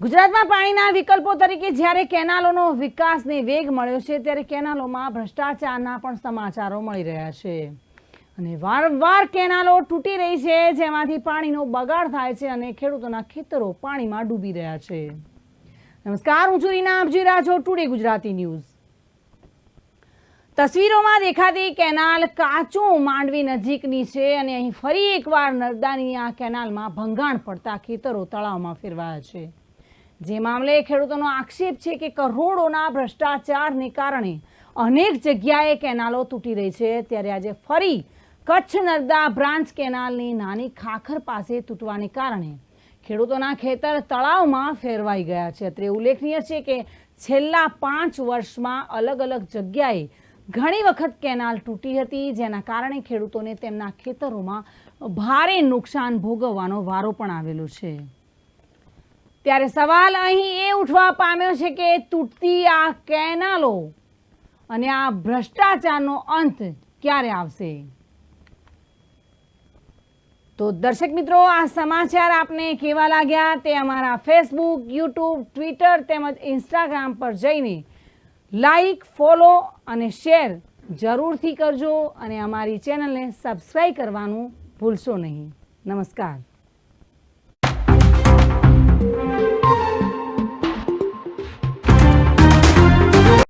ગુજરાતમાં પાણીના વિકલ્પો તરીકે જ્યારે કેનાલોનો વિકાસને વેગ મળ્યો છે, ત્યારે કેનાલોમાં ભ્રષ્ટાચારના પણ સમાચારો મળી રહ્યા છે. અને વારંવાર કેનાલો તૂટી રહી છે, જેમાંથી પાણીનો બગાડ થાય છે અને ખેડૂતોના ખેતરો પાણીમાં ડૂબી રહ્યા છે. નમસ્કાર, હું છું આપજી છો ટુડે ગુજરાતી ન્યૂઝ. તસવીરોમાં દેખાતી કેનાલ કાચો માંડવી નજીકની છે અને અહીં ફરી એકવાર નર્મદાની આ કેનાલમાં ભંગાણ પડતા ખેતરો તળાવમાં ફેરવાયા છે. જે મામલે ખેડૂતોનો આક્ષેપ છે કે કરોડોના ભ્રષ્ટાચારને કારણે અનેક જગ્યાએ કેનાલો તૂટી રહી છે. ત્યારે આજે ફરી કચ્છ નર્મદા બ્રાન્ચ કેનાલની નાની ખાખર પાસે તૂટવાને કારણે ખેડૂતોના ખેતર તળાવમાં ફેરવાઈ ગયા છે. અત્રે ઉલ્લેખનીય છે કે છેલ્લા પાંચ વર્ષમાં અલગ અલગ જગ્યાએ ઘણી વખત કેનાલ તૂટી હતી, જેના કારણે ખેડૂતોને તેમના ખેતરોમાં ભારે નુકસાન ભોગવવાનો વારો પણ આવેલો છે. ત્યારે સવાલ અહીં એ ઉઠવા પામ્યો છે કે તૂટતી આ કેનાલો અને આ ભ્રષ્ટાચારનો અંત ક્યારે આવશે? તો દર્શક મિત્રો, આ સમાચાર આપને કેવા લાગ્યા? તે અમારા ફેસબુક યુટ્યુબ ટ્વિટર તેમજ ઇન્સ્ટાગ્રામ પર જઈને લાઈક ફોલો અને શેર જરૂરથી કરજો અને અમારી ચેનલને સબસ્ક્રાઈબ કરવાનું ભૂલશો નહીં. નમસ્કાર.